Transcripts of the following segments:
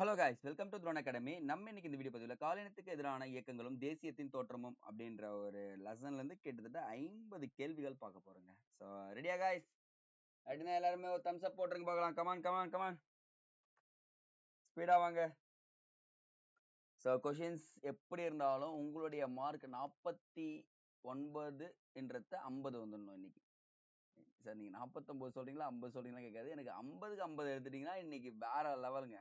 Hello guys welcome to drone academy நம்ம இன்னைக்கு இந்த வீடியோ பதிவில் காலினத்துக்கு எதிரான இயக்கங்களும் தேசியத்தின் தோற்றமும் அப்படின்ற ஒரு லெசன்ல இருந்து கிட்டத்தட்ட ஐம்பது கேள்விகள் பார்க்க போறோங்க. ஸோ ரெடியா காய்ஸ் அப்படின்னா எல்லாருமே ஒரு தம்ஸ் அப் போட்டுருங்க பார்க்கலாம். Come on come on come on speedo வாங்க. ஸோ கொஷின்ஸ் எப்படி இருந்தாலும் உங்களுடைய மார்க் நாற்பத்தி ஒன்பது என்றத ஐம்பது வந்துடணும் இன்னைக்கு. சார் நீங்க நாற்பத்தொம்பது சொல்றீங்களா? ஐம்பது சொல்கிறீங்களா கேட்காது. எனக்கு ஐம்பதுக்கு ஐம்பது எடுத்துட்டீங்கன்னா இன்னைக்கு வேற லெவலுங்க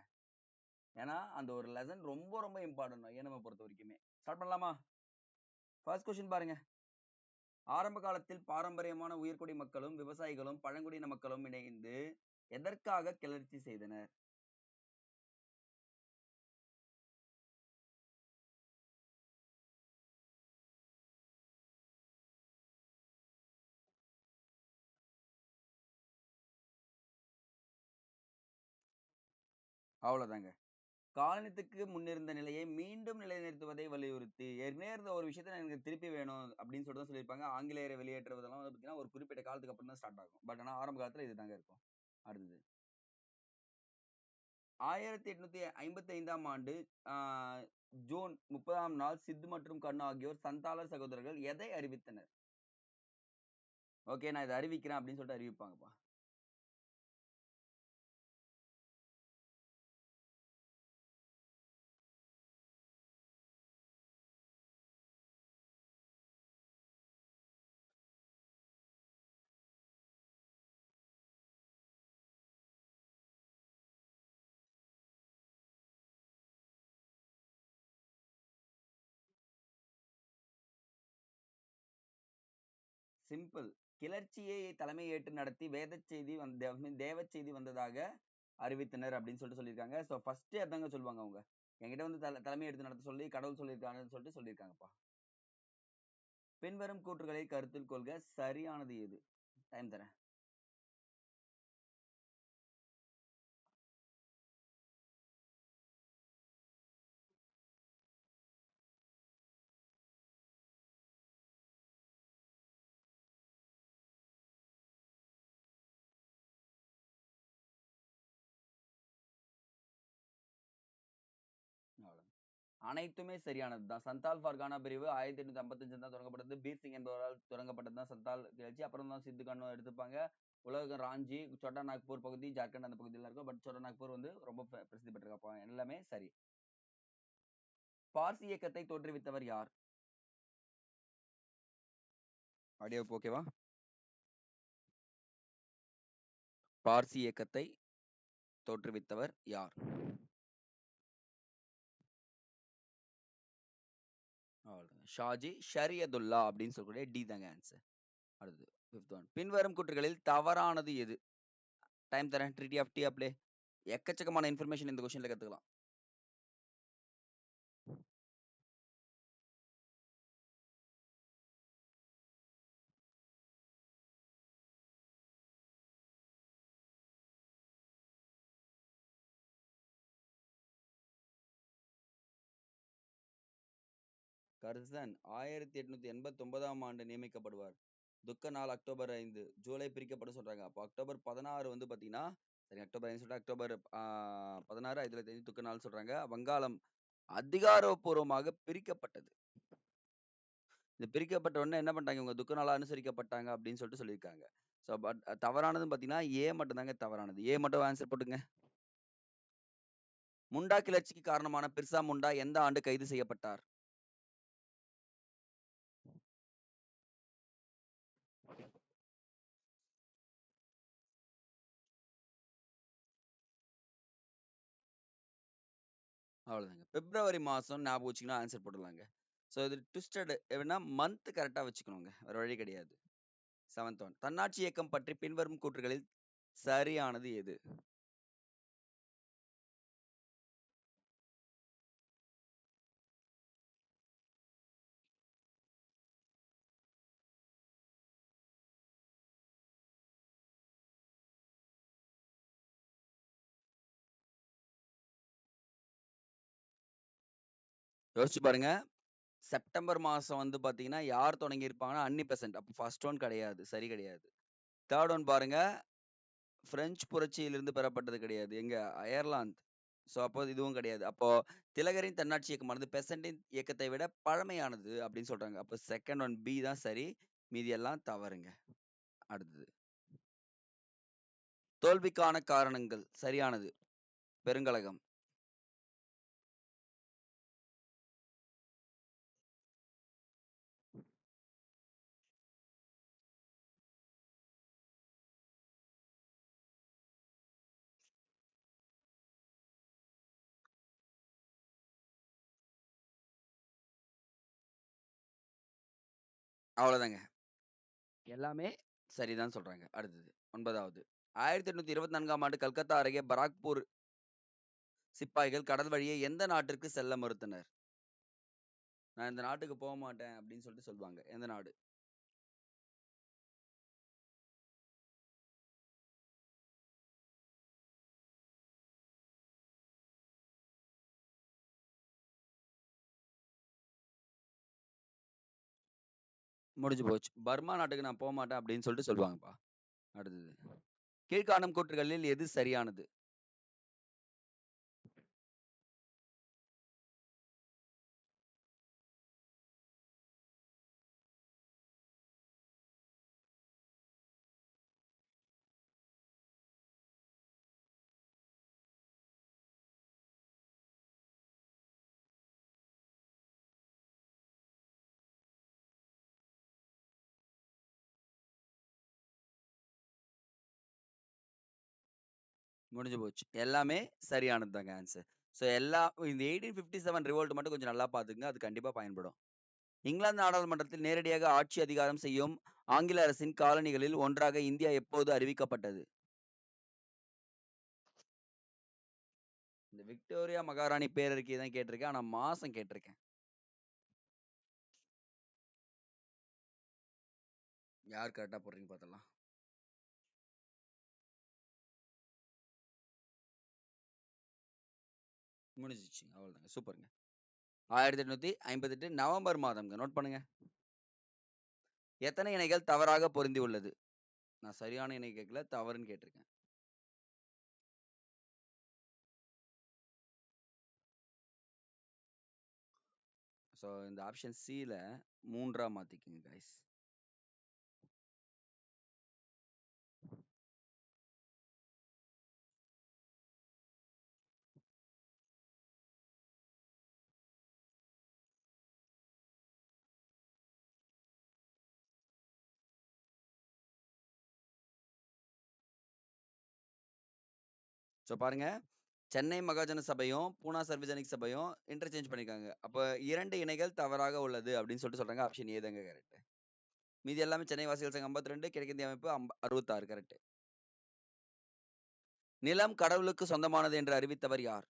ஏன்னா அந்த ஒரு லெசன் ரொம்ப ரொம்ப இம்பார்ட்டன்ட் ஏனமை பொறுத்த வரைக்குமே. ஸ்டார்ட் பண்ணலாமா? ஃபர்ஸ்ட் கொஸ்டின் பாருங்க. ஆரம்ப காலத்தில் பாரம்பரியமான உயர்குடி மக்களும் விவசாயிகளும் பழங்குடியின மக்களும் இணைந்து எதற்காக கிளர்ச்சி செய்தனர்? அவ்வளவுதாங்க. காலனித்துக்கு முன்னிருந்த நிலையை மீண்டும் நிலைநிறுத்துவதை வலியுறுத்தி ஏற்கனவே இருந்த ஒரு விஷயத்த எனக்கு திருப்பி வேணும் அப்படின்னு சொல்லிட்டு தான் சொல்லியிருப்பாங்க. ஆங்கிலேயரை வெளியேற்றுவதெல்லாம் வந்து பார்த்தீங்கன்னா ஒரு குறிப்பிட்ட காலத்துக்கு அப்புறம் தான் ஸ்டார்ட் ஆகும். பட் ஆனால் ஆரம்ப காலத்தில் இதுதாங்க இருக்கும். அடுத்தது. ஆயிரத்தி எட்நூத்தி ஐம்பத்தி ஐந்தாம் ஆண்டு ஜூன் முப்பதாம் நாள் சித்து மற்றும் கண்ணு ஆகியோர் சந்தாளர் சகோதரர்கள் எதை அறிவித்தனர்? ஓகே நான் இதை அறிவிக்கிறேன் அப்படின்னு சொல்லிட்டு அறிவிப்பாங்கப்பா. சிம்பிள். கிளர்ச்சியை தலைமையேற்று நடத்தி வேத செய்தி வந்த தேவ செய்தி வந்ததாக அறிவித்தனர் அப்படின்னு சொல்லிட்டு சொல்லியிருக்காங்க. ஸோ ஃபர்ஸ்ட் அதாங்க சொல்லுவாங்க அவங்க. என்கிட்ட வந்து தலை தலைமை எடுத்து நடத்த சொல்லி கடவுள் சொல்லியிருக்காங்கன்னு சொல்லிட்டு சொல்லியிருக்காங்கப்பா. பின்வரும் கூற்றுகளை கருத்தில் கொள்க. சரியானது எது? டைம் தரேன். அனைத்துமே சரியானது தான். சந்தால் ஃபார்கானா பிரிவு ஆயிரத்தி எட்நூத்தி ஐம்பத்தஞ்சு தான் தொடங்கப்பட்டது. பீர் சிங் என்பவரால் தொடங்கப்பட்டது தான் சந்தால் கிளர்ச்சி. அப்புறம் தான் சித்து கண்ணும் எடுத்துப்பாங்க. உலகம் ராஞ்சி சோட்டா நாக்பூர் பகுதி ஜார்க்கண்ட் அந்த பகுதியில் இருக்கும். பட் சோட்டா நாக்பூர் வந்து ரொம்ப பிரசித்தி பெற்றிருக்காங்க எல்லாமே சரி. பார்சி இயக்கத்தை தோற்றுவித்தவர் யார்? ஆடியோ ஓகேவா? பார்சி இயக்கத்தை தோற்றுவித்தவர் யார்? ஷாஜி ஷரியதுல்லா அப்படின்னு சொல்லக்கூடிய டி தாங்க ஆன்சர் அடுத்தது ஃபிஃப்த் ஒன் பின்வரும் குற்றங்களில் தவறானது எது? டைம் தரேன். ட்ரிட்டி ஆஃப் டி அப்ளே எக்கச்சக்கமான இன்ஃபர்மேஷன் இந்த கொஸ்டின்ல கத்துக்கலாம். கர்சன் ஆயிரத்தி எட்நூத்தி எண்பத்தி ஒன்பதாம் ஆண்டு நியமிக்கப்படுவார். துக்க நாள் அக்டோபர் ஐந்து ஜூலை பிரிக்கப்படும் சொல்றாங்க. அப்போ அக்டோபர் பதினாறு வந்து பாத்தீங்கன்னா சரி அக்டோபர் ஐந்து சொல்லிட்டு அக்டோபர் பதினாறு ஐந்து தொள்ளாயிரத்தி ஐந்து துக்க நாள் சொல்றாங்க. வங்காளம் அதிகாரப்பூர்வமாக பிரிக்கப்பட்டது. இது பிரிக்கப்பட்ட உடனே என்ன பண்ணிட்டாங்க இவங்க துக்க நாளா அனுசரிக்கப்பட்டாங்க அப்படின்னு சொல்லிட்டு சொல்லியிருக்காங்க. ஸோ பட் தவறானதுன்னு பார்த்தீங்கன்னா ஏ மட்டும் தாங்க தவறானது. ஏ மட்டும் ஆன்சர் போட்டுங்க. முண்டா கிளர்ச்சிக்கு காரணமான பிர்சா முண்டா எந்த ஆண்டு கைது செய்யப்பட்டார்? அவ்வளோதாங்க. பிப்ரவரி மாசம் ஞாபகம் வச்சுக்கணும் ஆன்சர் போட்டுடலாங்க. ஸோ இது ட்விஸ்டட் எப்படின்னா மந்த் கரெக்டாக வச்சுக்கணுங்க. வேற வழி கிடையாது. செவன்த் ஒன் தன்னாட்சி இயக்கம் பற்றி பின்வரும் கூற்றுகளில் சரியானது எது? யோசிச்சு பாருங்க செப்டம்பர் மாசம் வந்து பாத்தீங்கன்னா யார் தொடங்கி இருப்பாங்கன்னா அன்னி பெசன்ட் அப்போ ஃபர்ஸ்ட் ஒன் கிடையாது சரி கிடையாது தேர்ட் ஒன் பாருங்க பிரெஞ்சு புரட்சியிலிருந்து பெறப்பட்டது கிடையாது எங்க அயர்லாந்து ஸோ அப்போ இதுவும் கிடையாது. அப்போ திலகரின் தன்னாட்சி இயக்கமானது பெசண்டின் இயக்கத்தை விட பழமையானது அப்படின்னு சொல்றாங்க. அப்போ செகண்ட் ஒன் பி தான் சரி. மீதி எல்லாம் தவறுங்க. அடுத்தது. தோல்விக்கான காரணங்கள் சரியானது. பெருங்கழகம். அவ்வளோதாங்க. எல்லாமே சரிதான் சொல்றாங்க. அடுத்தது 9வது. 1824ஆம் ஆண்டு கல்கத்தா அருகே பராக்பூர் சிப்பாய்கள் கடல் வழியே எந்த நாட்டிற்கு செல்ல மறுத்தனர்? நான் இந்த நாட்டுக்கு போமாட்டேன் அப்படின்னு சொல்லிட்டு சொல்லுவாங்க. எந்த நாடு? முடிஞ்சு போச்சு. பர்மா நாட்டுக்கு நான் போக மாட்டேன் அப்படின்னு சொல்லிட்டு சொல்லுவாங்கப்பா. அடுத்தது. கீழ்காணும் கூற்றுகளில் எது சரியானது? முடிஞ்சு போச்சு. எல்லாமே சரியானது தாங்க ஆன்சர். ஸோ எல்லா இந்த 1857 ரிவோல்ட் மட்டும் கொஞ்சம் நல்லா பார்த்துக்கங்க. அது கண்டிப்பா பயன்படும். இங்கிலாந்து நாடாளுமன்றத்தில் நேரடியாக ஆட்சி அதிகாரம் செய்யும் ஆங்கில அரசின் காலனிகளில் ஒன்றாக இந்தியா எப்போது அறிவிக்கப்பட்டது? இந்த விக்டோரியா மகாராணி பேரறிக்கை தான் கேட்டிருக்கேன். ஆனா மாசம் கேட்டிருக்கேன். யார் கரெக்டாக போடுறீங்க பார்த்தலாம் முடிஞ்சிச்சு. அவ்வளோதாங்க. சூப்பர்ங்க. 1858 நவம்பர் மாதம்ங்க. நோட் பண்ணுங்க. எத்தனை இணைகள் தவறாக பொருந்தி உள்ளது? நான் சரியான இணை கேட்கல. தவறுன்னு கேட்டிருக்கேன். ஸோ இந்த ஆப்ஷன் சில 3ஆ மாத்திக்கங்க கைஸ். ஸோ பாருங்க. சென்னை மகாஜன சபையும், பூனா சர்வஜனிக் சபையும் இன்டர்சேஞ்ச் பண்ணியிருக்காங்க. அப்ப 2 இணைகள் தவறாக உள்ளது அப்படின்னு சொல்லிட்டு சொல்றாங்க. ஆப்ஷன் ஏ தாங்க கரெக்ட். மீதி எல்லாமே சென்னை வாசிகள் சங்கம் 52, கிழக்கிந்திய அமைப்பு அம்ப 66 கரெக்ட். நிலம் கடவுளுக்கு சொந்தமானது என்று அறிவித்தவர் யார்?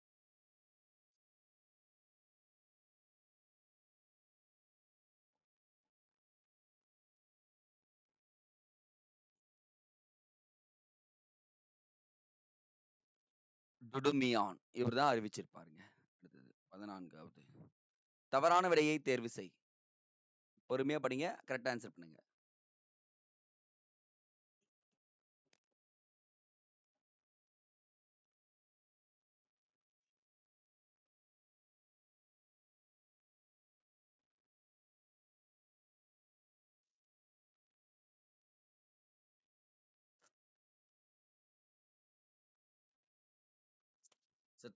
டுடுமியான். இவர் தான் அறிவிச்சிருப்பாருங்க. அடுத்தது 14வது. தவறான விடையை தேர்வு செய். பொறுமையா படிங்க. கரெக்ட்டா ஆன்சர் பண்ணுங்க.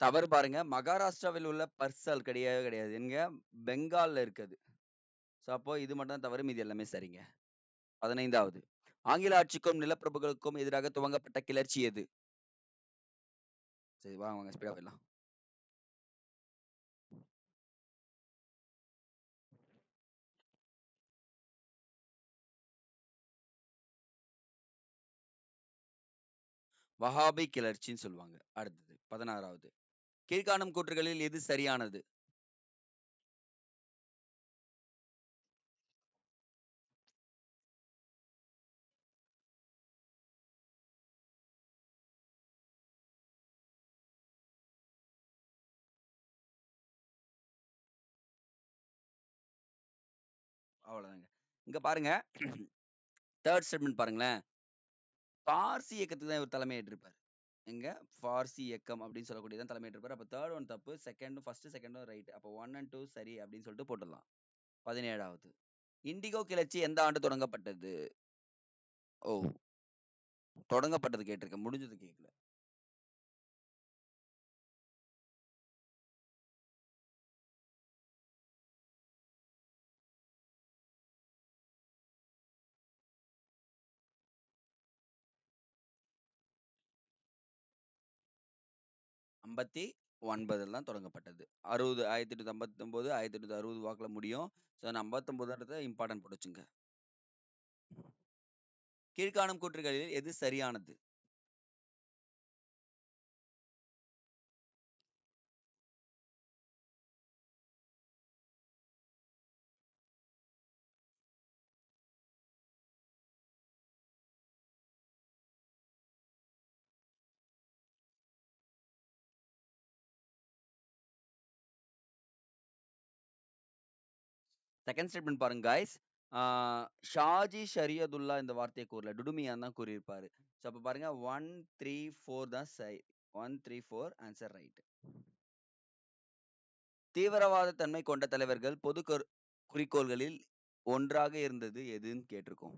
தவறு பாருங்க. மகாராஷ்டிராவில் உள்ள பர்சல் கிடையவே கிடையாது. எங்க? பெங்காலில் இருக்குது. ஸோ அப்போ இது மட்டும் தான் தவறு. மீதி எல்லாமே சரிங்க. 15வது. ஆங்கில ஆட்சிக்கும் நிலப்பிரபுகளுக்கும் எதிராக துவங்கப்பட்ட கிளர்ச்சி எது? சரி வாங்க, வாங்க ஸ்பீடாக போயிடலாம். வஹாபி கிளர்ச்சின்னு சொல்லுவாங்க. அடுத்தது 16வது. கீழ்காணும் கூற்றுகளில் எது சரியானது? அவ்வளோதாங்க. இங்க பாருங்க. தேர்ட் ஸ்டேட்மெண்ட் பாருங்களேன். பார்சி இயக்கத்துக்கு தான் இவர் தலைமையேற்றிருப்பாரு எங்க? ஃபார்சி இயக்கம் அப்படின்னு சொல்லக்கூடியதான் இருப்பார். அப்ப தேர்ட் ஒன் தப்பு செகண்டும் ஃபர்ஸ்ட் செகண்டும் ரைட் அப்போ ஒன் அண்ட் டூ சரி அப்படின்னு சொல்லிட்டு போட்டுடலாம். பதினேழாவது. இண்டிகோ கிளர்ச்சி எந்த ஆண்டு தொடங்கப்பட்டது? ஓ தொடங்கப்பட்டது கேட்டிருக்கேன். முடிஞ்சது கேட்கல ஐம்பத்தி ஒன்பதில் தான் தொடங்கப்பட்டது. அறுபது ஆயிரத்தி எட்நூத்தி ஐம்பத்தி ஒன்பது ஆயிரத்தி எட்நூத்தி அறுபது வாக்கில் முடியும். ஸோ நான் ஐம்பத்தொம்போதுன்றத இம்பார்ட்டன்ட் போட்டுச்சுங்க. கீழ்காணும் கூற்றுகளில் எது சரியானது? செகண்ட் ஸ்டேட்மெண்ட் பாருங்க காய்ஸ் ஷாஜி ஷரியதுல்லா இந்த வார்த்தையை கூறல. டுடுமியான் தான் கூறியிருப்பாரு. ஸோ அப்போ பாருங்க ஒன் த்ரீ ஃபோர் தான் சை one three four answer right தீவிரவாத தன்மை கொண்ட தலைவர்கள் பொது குறிக்கோள்களில் ஒன்றாக இருந்தது எதுன்னு கேட்டிருக்கோம்.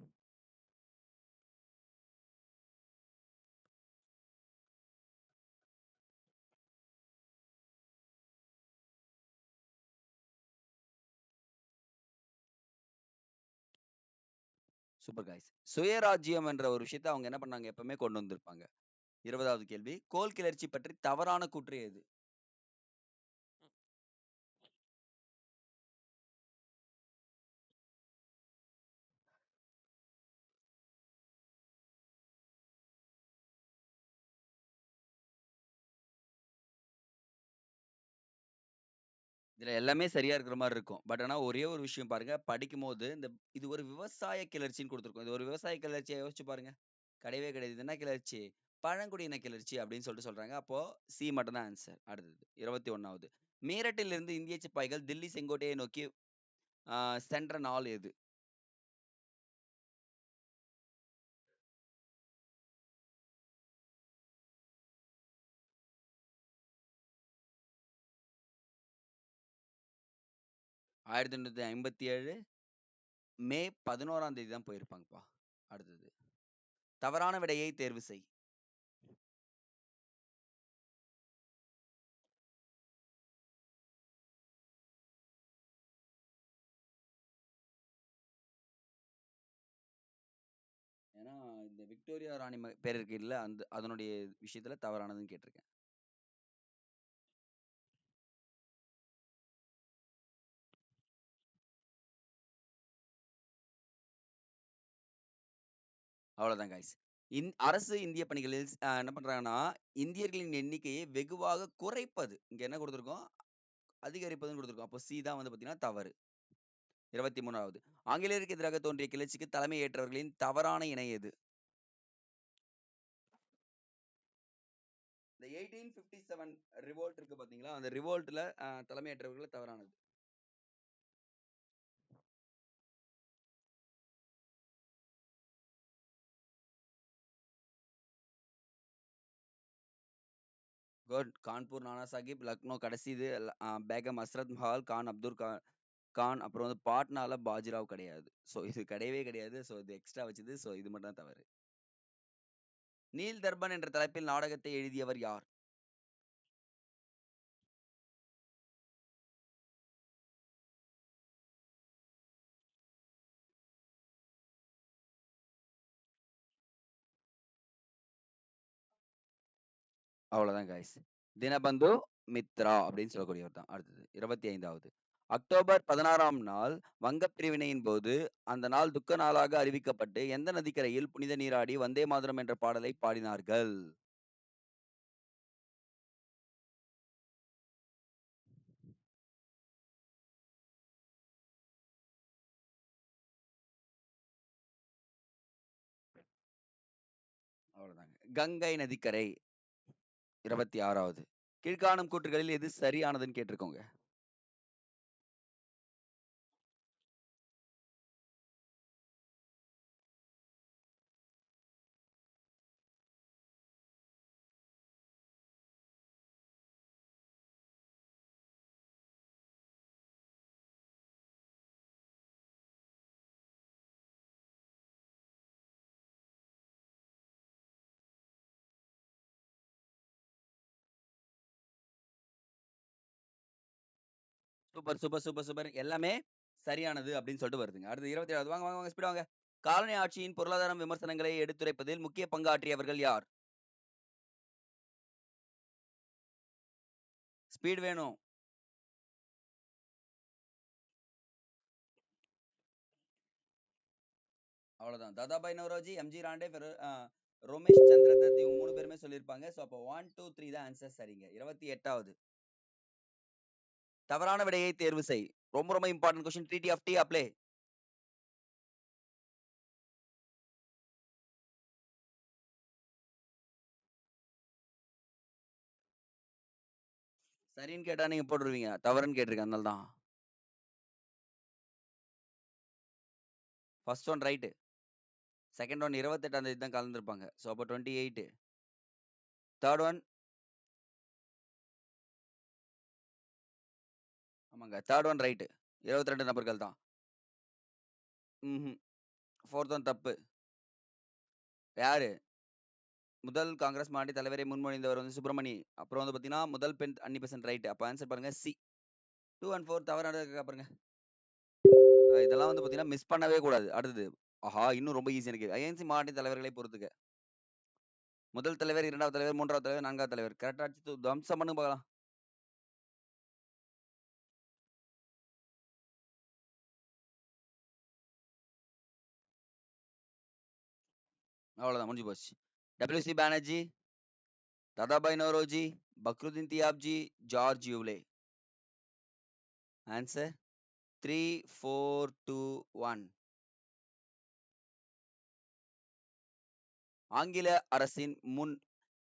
சூப்பர் காய்ஸ் சுயராஜ்யம் என்ற ஒரு விஷயத்தை அவங்க என்ன பண்ணாங்க? எப்பவுமே கொண்டு வந்திருப்பாங்க. இருபதாவது கேள்வி கோல் கிளர்ச்சி பற்றி தவறான கூற்று எது? இதுல எல்லாமே சரியா இருக்கிற மாதிரி இருக்கும். பட் ஆனா ஒரே ஒரு விஷயம் பாருங்க. படிக்கும் போது இந்த இது ஒரு விவசாய கிளர்ச்சின்னு கொடுத்துருக்கோம். இது ஒரு விவசாய கிளர்ச்சியை யோசிச்சு பாருங்க. கிடையவே கிடையாது. இது என்ன கிளர்ச்சி? பழங்குடியின கிளர்ச்சி அப்படின்னு சொல்லிட்டு சொல்றாங்க. அப்போ சி மட்டும் தான் ஆன்சர் அடுத்தது இருபத்தி ஒன்னாவது மீரட்டிலிருந்து இந்திய சிப்பாய்கள் தில்லி செங்கோட்டையை நோக்கி ஆஹ் சென்ற நாள் எது? ஆயிரத்தி எண்ணூத்தி ஐம்பத்தி ஏழு மே பதினோராம் தேதி தான் போயிருப்பாங்கப்பா அடுத்தது. தவறான விடையை தேர்வு செய். ஏன்னா இந்த விக்டோரியா ராணி பேர் இருக்கு இல்லை அந்த அதனுடைய விஷயத்துல தவறானதுன்னு கேட்டிருக்கேன். அவ்வளோதான் காய்ஸ் இந் அரசு இந்திய பணிகளில் என்ன பண்றாங்கன்னா இந்தியர்களின் எண்ணிக்கையை வெகுவாக குறைப்பது. இங்கே என்ன கொடுத்துருக்கோம்? அதிகரிப்பதுன்னு கொடுத்துருக்கோம். அப்போ சி தான் வந்து பார்த்தீங்கன்னா தவறு. இருபத்தி மூணாவது ஆங்கிலேயருக்கு எதிராக தோன்றிய கிளர்ச்சிக்கு தலைமை ஏற்றவர்களின் தவறான இணை எது? இந்த எயிட்டீன் பிப்டி செவன் ரிவோல்ட் இருக்கு பாத்தீங்களா அந்த ரிவோல்ட்ல தலைமையேற்றவர்கள் தவறானது. குட் கான்பூர் நானா சாஹிப் லக்னோ கடைசி இது பேகம் அஸ்ரத் மஹால் கான் அப்துல் கா கான் அப்புறம் வந்து பாட்னால பாஜிராவ் கிடையாது. ஸோ இது கிடையவே கிடையாது. ஸோ இது எக்ஸ்ட்ரா வச்சது. ஸோ இது மட்டும் தான் தவறு. நீல் தர்பன் என்ற தலைப்பில் நாடகத்தை எழுதியவர் யார்? அவ்வளோதான் guys. தினபந்து மித்ரா அப்படின்னு சொல்லக்கூடியவர் தான். அடுத்தது இருபத்தி ஐந்தாவது அக்டோபர் பதினாறாம் நாள் வங்க பிரிவினையின் போது அந்த நாள் துக்க நாளாக அறிவிக்கப்பட்டு எந்த நதிக்கரையில் புனித நீராடி வந்தே மாதரம் என்ற பாடலை பாடினார்கள்? அவ்வளோதாங்க கங்கை நதிக்கரை. இருபத்தி ஆறாவது. கீழ்காணும் கூற்றுகளில் எது சரியானதுன்னு கேட்டிருக்கோங்க. Super, super, super, super. எல்லாமே சரியானது அப்படின்னு சொல்லிட்டு வருதுங்க. அடுத்து 27வது வாங்க, வாங்க, வாங்க ஸ்பீட் வாங்க. காலனி ஆட்சியின் பொருளாதாரம் விமர்சனங்களை எடுத்துரைப்பதில் முக்கிய பங்காற்றியவர்கள் யார்? ஸ்பீட் வேணும். அவ்வளவுதான். தாதாபாய் நவரோஜி எம்ஜி ராண்டே, ரோமேஷ் சந்திர தத் இவங்க மூணு பேருமே சொல்லியிருப்பாங்க. ஸோ அப்போ 1, 2, 3 தான் ஆன்சர் சரிங்க. 28வது. தவறான விடையை தேர்வு செய். ரொம்ப ரொம்ப இம்பார்ட்டன்ட் கொஸ்டின். ட்ரீட்டி ஆஃப் டி அப்ளை. சரின்னு கேட்டா நீங்க போட்டுருவீங்க. தவறுன்னு கேட்டிருக்கேன். அதனால தான். First one right. Second one 28ஆம் தேதி தான் கலந்துருப்பாங்க ஸோ அப்போ 28. தேர்ட் ஒன் ஆமாங்க. Third one right. 22 நபர்கள் தான். ம் ஃபோர்த் ஒன் தப்பு. யாரு? முதல் காங்கிரஸ் மாநில தலைவரை முன்மொழிந்தவர் வந்து சுப்பிரமணி. அப்புறம் வந்து பார்த்தீங்கன்னா, முதல் பெண் அன்னி பெசன்ட் ரைட். அப்போ ஆன்சர் பாருங்க சி. டூ அண்ட் 4 தவறானது இருக்கா பாருங்க. இதெல்லாம் வந்து பார்த்தீங்கன்னா, மிஸ் பண்ணவே கூடாது. அடுத்தது. ஆஹா! இன்னும் ரொம்ப ஈஸியாக இருக்குது ஐஎன்சி மாநில தலைவர்களை பொறுத்துக்க முதல் தலைவர், இரண்டாவது தலைவர், மூன்றாவது தலைவர், நான்காவது தலைவர். கரெக்டாக அடிச்சு தம்சம் பண்ணுங்க பார்க்கலாம். அவ்வளோதான் முடிஞ்சு போச்சு. W C. Banerjee, Dadabhai Naoroji Badruddin Tyabji, George Yule. Answer 3, 4, 2, 1. ஆங்கில அரசின் முன்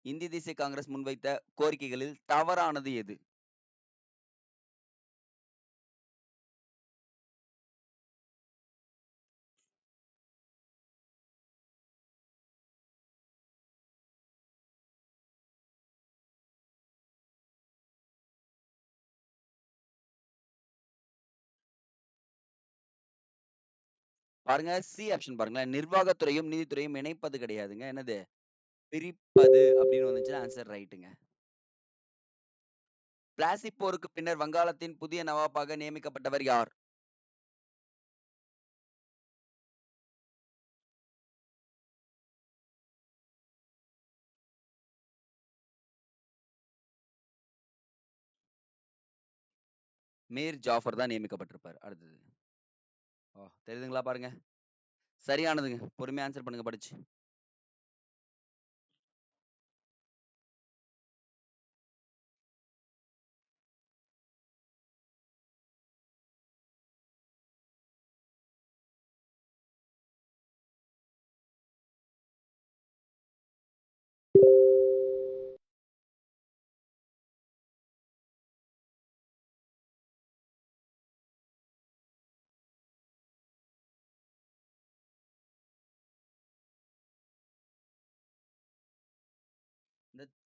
இந்திய தேசிய காங்கிரஸ் முன்வைத்த கோரிக்கைகளில் தவறானது எது? பாருங்க சி ஆப்ஷன் பாருங்களேன். நிர்வாகத்துறையும், நீதித்துறையும் இணைப்பது கிடையாதுங்க. என்னது? பிரிப்பது அப்படின்னு வந்துச்சுன்னா ஆன்சர் ரைட்டுங்க. பிளாசி போருக்கு பின்னர் வங்காளத்தின் புதிய நவாபாக நியமிக்கப்பட்டவர் யார்? மீர் ஜாஃபர் தான் நியமிக்கப்பட்டிருப்பார். அடுத்தது. ஓ! தெரியுதுங்களா பாருங்க. சரியானதுங்க. பொறுமையா ஆன்சர் பண்ணுங்க படிச்சு.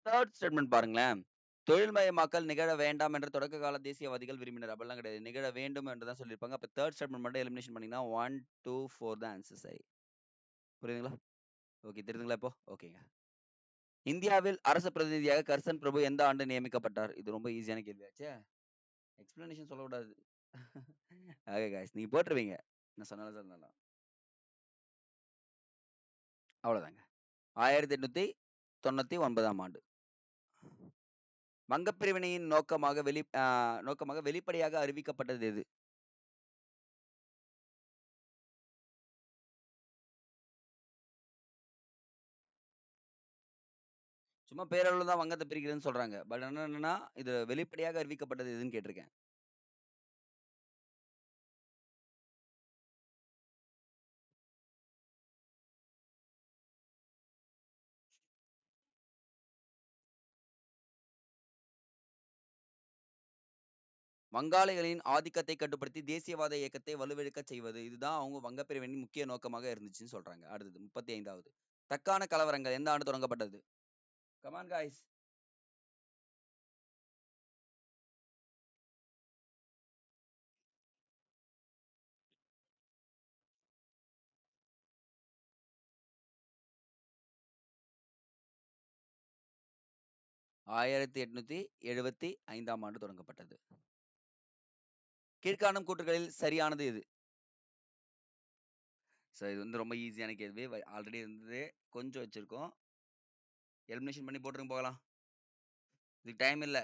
தேர்ட் ஸ்டேட்மெண்ட் பாருங்களேன். தொழில்மயமாக்கல் நிகழ வேண்டாம் என்ற தொடக்க கால தேசியவாதிகள் விரும்பினர். அப்படிலாம் கிடையாது. நிகழ வேண்டும் என்று தான் சொல்லியிருப்பாங்க. அப்ப தேர்ட் ஸ்டேட்மெண்ட் மட்டும் எலிமினேஷன் பண்ணிங்கன்னா ஒன் டூ ஃபோர் தான் ஆன்சர் சரி. புரியுதுங்களா? ஓகே. தெரியுதுங்களா இப்போ? ஓகேங்க. இந்தியாவில் அரசு பிரதிநிதியாக கர்சன் பிரபு எந்த ஆண்டு நியமிக்கப்பட்டார்? இது ரொம்ப ஈஸியான கேள்வியாச்சே. எக்ஸ்பிளனேஷன் சொல்லக்கூடாது. Okay guys. நீங்கள் போட்டுருவீங்க. நான் சொன்னாலும் சொன்னாலும் அவ்வளோதாங்க. 1899ஆம் ஆண்டு. வங்கப்பிரிவினையின் நோக்கமாக வெளி நோக்கமாக வெளிப்படையாக அறிவிக்கப்பட்டது எது? சும்மா பேரளவு தான் வங்கத்தை பிரிக்கிறதுன்னு சொல்றாங்க. பட் என்னன்னா, இது வெளிப்படையாக அறிவிக்கப்பட்டது எதுன்னு கேட்டிருக்கேன். வங்காளிகளின் ஆதிக்கத்தை கட்டுப்படுத்தி தேசியவாத இயக்கத்தை வலுவிழக்கச் செய்வது. இதுதான் அவங்க வங்கப்பிரிவின் முக்கிய நோக்கமாக இருந்துச்சுன்னு சொல்றாங்க. அடுத்தது 35வது. தக்கான கலவரங்கள் எந்த ஆண்டு தொடங்கப்பட்டது? Come on guys. ஆயிரத்தி எட்நூத்தி எழுபத்தி ஐந்தாம் ஆண்டு தொடங்கப்பட்டது. கீழ்காணும் கூற்றுகளில் சரியானது எது? ஸோ இது வந்து ரொம்ப ஈஸியான கேள்வி. ஆல்ரெடி இருந்தது. கொஞ்சம் வச்சிருக்கோம். எலிமினேஷன் பண்ணி போட்டுருங்க போகலாம். இதுக்கு டைம் இல்லை.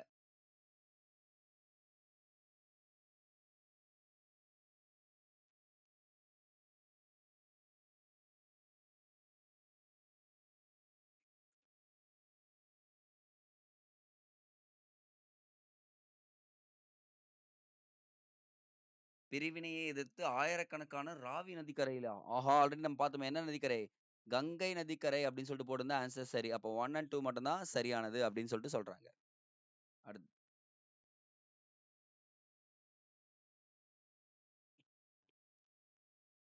பிரிவினையை எதிர்த்து ஆயிரக்கணக்கான ராவி நதிக்கரையில ஆஹா ஆல்ரெடி நம்ம பார்த்தோமே என்ன நதிக்கரை? கங்கை நதிக்கரை அப்படின்னு சொல்லிட்டு போட்டிருந்தா ஆன்சர் சரி. அப்போ ஒன் அண்ட் டூ மட்டும்தான் சரியானது அப்படின்னு சொல்லிட்டு சொல்றாங்க. அடுத்து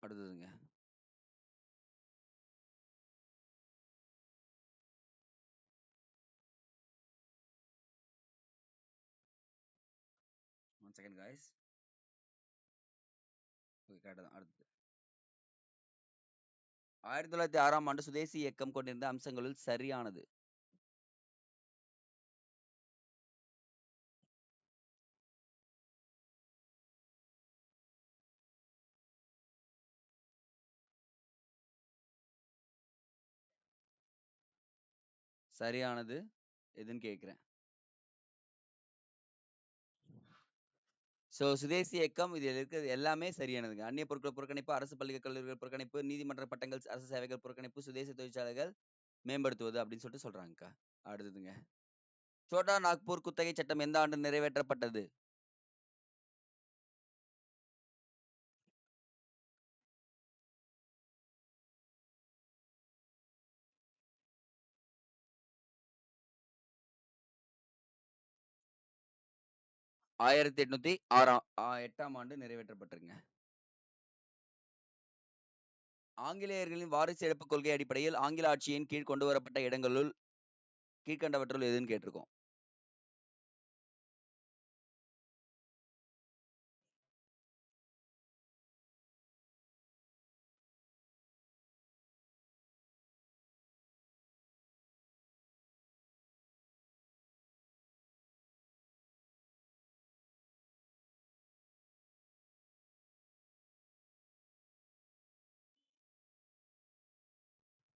அடுத்ததுங்க. ஒன் செகண்ட் காய்ஸ் ஓகே தான் அடுத்து ஆயிரத்தி தொள்ளாயிரத்தி ஆறாம் ஆண்டு சுதேசி இயக்கம் கொண்டிருந்த அம்சங்களுள் சரியானது. சரியானது எதுன்னு கேட்குறேன். ஸோ சுதேசி இயக்கம் இதில் இருக்கிறது எல்லாமே சரியானதுங்க. அந்நிய பொருட்கள் புறக்கணிப்பு அரசு பள்ளிகள் கல்லூரிகள் புறக்கணிப்பு நீதிமன்ற பட்டங்கள் அரசு சேவைகள் புறக்கணிப்பு சுதேசி தொழிற்சாலைகள் மேம்படுத்துவது அப்படின்னு சொல்லிட்டு சொல்றாங்கக்கா. அடுத்ததுங்க. சோட்டா நாக்பூர் குத்தகை சட்டம் எந்த ஆண்டு நிறைவேற்றப்பட்டது? ஆயிரத்தி எட்நூத்தி ஆறாம் எட்டாம் ஆண்டு நிறைவேற்றப்பட்டிருங்க. ஆங்கிலேயர்களின் வாரிசு இழப்பு கொள்கை அடிப்படையில் ஆங்கில ஆட்சியின் கீழ் கொண்டு வரப்பட்ட இடங்களுள் கீழ்கண்டவற்றுள் எதுன்னு கேட்டிருக்கோம்.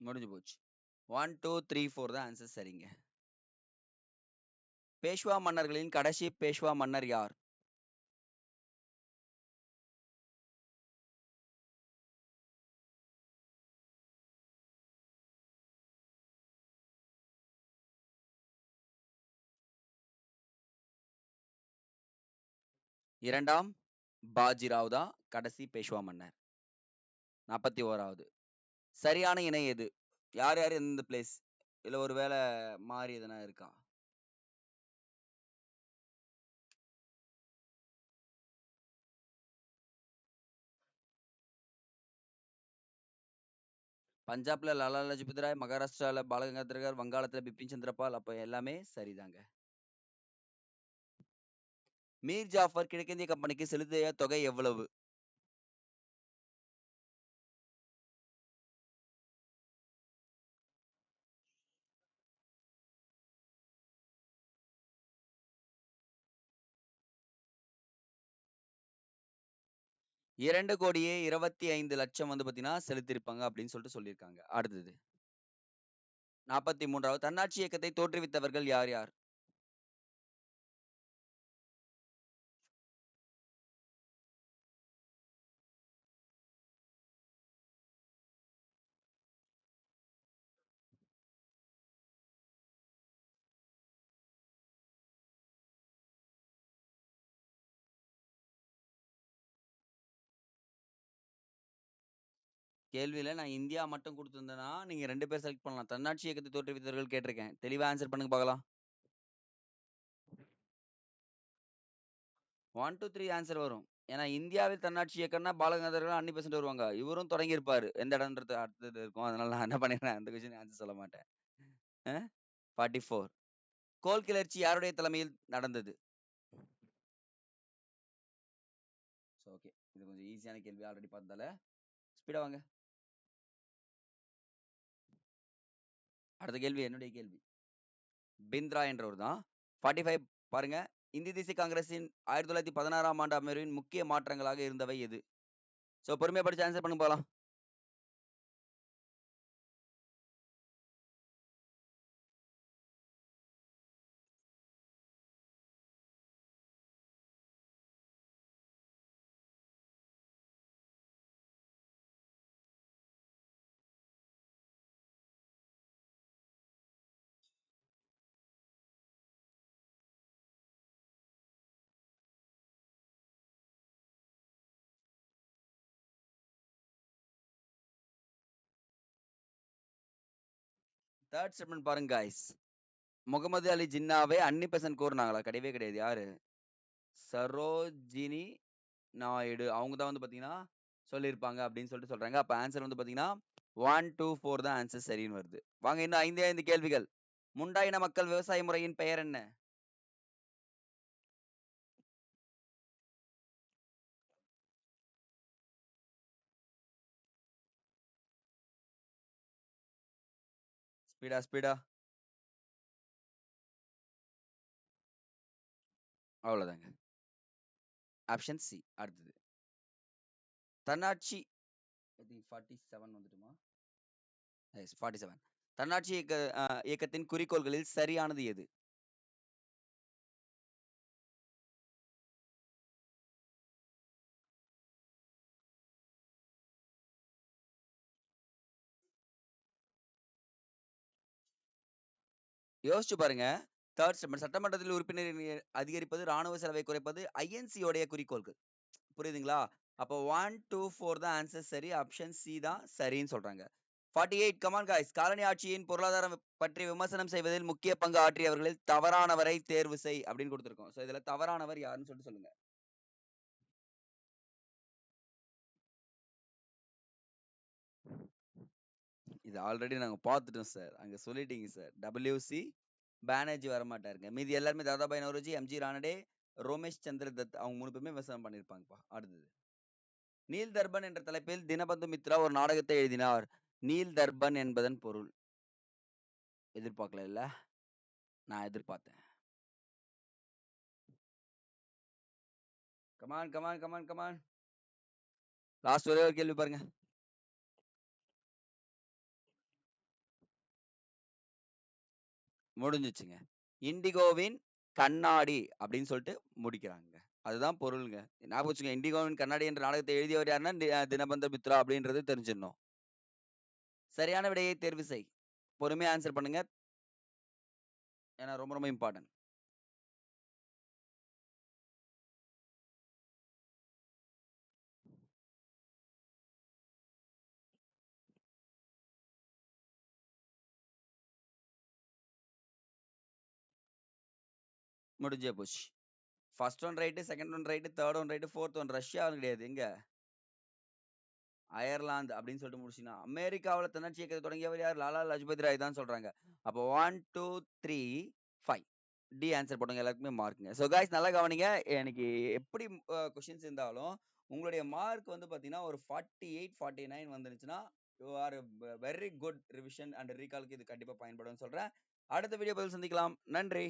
முடிஞ்சு போச்சு. ஒன் டூ த்ரீ ஃபோர் தான் ஆன்சர் சரிங்க. பேஷ்வா மன்னர்களின் கடைசி பேஷ்வா மன்னர் யார்? இரண்டாம் பாஜிராவ் தான் கடைசி பேஷ்வா மன்னர். நாற்பத்தி ஓராவது. சரியான இணை எது? யார் யார் எந்த பிளேஸ் இதுல ஒரு வேலை மாறி எதனா இருக்கா? பஞ்சாப்ல லாலா லஜபதி ராய் மகாராஷ்டிரால பாலகங்காதரகர் வங்காளத்துல பிபின் சந்திரபால் அப்ப எல்லாமே சரிதாங்க. மீர் ஜாஃபர் கிழக்கிந்திய கம்பெனிக்கு செலுத்திய தொகை எவ்வளவு? இரண்டு கோடியே இருபத்தி ஐந்து லட்சம் வந்து பார்த்தீங்கன்னா செலுத்தியிருப்பாங்க அப்படின்னு சொல்லிட்டு சொல்லியிருக்காங்க. அடுத்தது நாற்பத்தி மூன்றாவது தன்னாட்சி இயக்கத்தை தோற்றுவித்தவர்கள் யார் யார்? கேள்வியில நான் இந்தியா மட்டும் கொடுத்துருந்தேன்னா நீங்க ரெண்டு பேர் செலக்ட் பண்ணலாம். தன்னாட்சி இயக்கத்தை தோற்றுவித்தவர்கள் கேட்டிருக்கேன். தெளிவா ஆன்சர் பண்ணுங்க பார்க்கலாம். ஒன் டூ த்ரீ ஆன்சர் வரும். ஏன்னா இந்தியாவில் தன்னாட்சி இயக்கம்னா பாலகங்காதர்கள் அன்னி பெர்சென்ட் வருவாங்க. இவரும் தொடங்கியிருப்பாரு. எந்த இடம்ன்றது அடுத்தது இருக்கும். அதனால நான் என்ன பண்ணிடுறேன்? அந்த கொஸ்டின் ஆன்சர் சொல்ல மாட்டேன். ஃபார்ட்டி ஃபோர் கோல் கிளர்ச்சி யாருடைய தலைமையில் நடந்தது? ஓகே இது கொஞ்சம் ஈஸியான கேள்வி. ஆல்ரெடி பார்த்தால. ஸ்பீடாக வாங்க. அடுத்த கேள்வி என்னுடைய கேள்வி. பிந்த்ரா என்றவர் தான். ஃபார்ட்டி ஃபைவ் பாருங்க. இந்திய தேசிய காங்கிரஸின் ஆயிரத்தி தொள்ளாயிரத்தி பதினாறாம் ஆண்டு அமர்வின் முக்கிய மாற்றங்களாக இருந்தவை எது? ஸோ பொறுமையா படிச்சு ஆன்சர் பண்ணுங்க போகலாம் தேர்ட் ஸ்டேட்மெண்ட் பாருங்க காய்ஸ் முகமது அலி ஜின்னாவே அன்னி பெசன் கூறினாங்களா கிடையவே கிடையாது. யாரு? சரோஜினி நாயுடு. அவங்க தான் வந்து பார்த்தீங்கன்னா சொல்லியிருப்பாங்க அப்படின்னு சொல்லிட்டு சொல்றாங்க. அப்போ ஆன்சர் வந்து பார்த்தீங்கன்னா ஒன் டூ ஃபோர் தான் ஆன்சர் சரின்னு வருது. வாங்க இன்னும் ஐந்து ஐந்து கேள்விகள். முண்டாயின மக்கள் விவசாய முறையின் பெயர் என்ன? ஸ்பீடா ஸ்பீடா அவ்வளவுதாங்க ஆப்ஷன் சி அடுத்தது. தன்னாட்சி ஃபார்ட்டி செவன் வந்துட்டுமா? எஸ் ஃபார்ட்டி செவன் தன்னாட்சி இயக்க இயக்கத்தின் குறிக்கோள்களில் சரியானது எது? யோசிச்சு பாருங்க. தேர்ட் ஸ்டெப்மெண்ட் சட்டமன்றத்தில் உறுப்பினர் அதிகரிப்பது ராணுவ செலவை குறைப்பது ஐஎன்சியோடைய குறிக்கோள்கள். புரியுதுங்களா? அப்போ ஒன் டூ ஃபோர் தான் ஆன்சர் சரி ஆப்ஷன் சி தான் சரின்னு சொல்றாங்க. Forty eight come on guys colony ஆட்சியின் பொருளாதாரம் பற்றி விமர்சனம் செய்வதில் முக்கிய பங்கு ஆற்றியவர்களில் தவறானவரை தேர்வு செய் அப்படின்னு கொடுத்துருக்கோம். ஸோ இதுல தவறானவர் யாருன்னு சொல்லிட்டு சொல்லுங்க. இது ஆல்ரெடி நாங்க பார்த்துட்டோம் சார் அங்க சொல்லிட்டீங்க சார் டபிள்யூசி பானர்ஜி வரமாட்டாருங்க. மீதி எல்லாருமே தாதாபாய் நவரோஜி எம்ஜி ரானடே ரோமேஷ் சந்திர தத் அவங்க மூணு பேருமே விவசாயம் பண்ணியிருப்பாங்கப்பா அடுத்தது. நீல் தர்பன் என்ற தலைப்பில் தினபந்து மித்ரா ஒரு நாடகத்தை எழுதினார். நீல் தர்பன் என்பதன் பொருள். எதிர்பார்க்கல இல்ல நான் எதிர்பார்த்தேன். Come on come on come on come on last ஒரே ஒரு கேள்வி பாருங்க. முடிஞ்சிச்சுங்க. இண்டிகோவின் கண்ணாடி அப்படின்னு சொல்லிட்டு முடிக்கிறாங்க. அதுதான் பொருளுங்க. ஞாபகம் வச்சுங்க இண்டிகோவின் கண்ணாடி என்ற நாடகத்தை எழுதியவர் யாருன்னா தினபந்த மித்ரா அப்படின்றது தெரிஞ்சிடணும். சரியான விடையை தேர்வு செய். பொறுமையா ஆன்சர் பண்ணுங்க. ஏன்னா ரொம்ப ரொம்ப இம்பார்ட்டன்ட் முடிஞ்சே போச்சு. First one right second one right third one right fourth one Russia கிடையாது. எங்க? அயர்லாந்து அப்படின்னு சொல்லிட்டு முடிச்சுன்னா அமெரிக்காவில் தன்னாட்சி இயக்கத்தை தொடங்கியவர் யார்? லாலா லஜபதி ராய் தான் சொல்றாங்க. அப்போ one two three five D answer போடுங்க எல்லாருக்குமே மார்க்குங்க ஸோ காய்ஸ் நல்லா கவனிங்க. எனக்கு எப்படி கொஷின்ஸ் இருந்தாலும் உங்களுடைய மார்க் வந்து பார்த்தீங்கன்னா ஒரு ஃபார்ட்டி எயிட் ஃபார்ட்டி நைன் வந்துருச்சுன்னா you are very good revision and ரீகாலுக்கு இது கண்டிப்பாக பயன்படும் சொல்கிறேன் அடுத்த வீடியோ பதில் சந்திக்கலாம். நன்றி.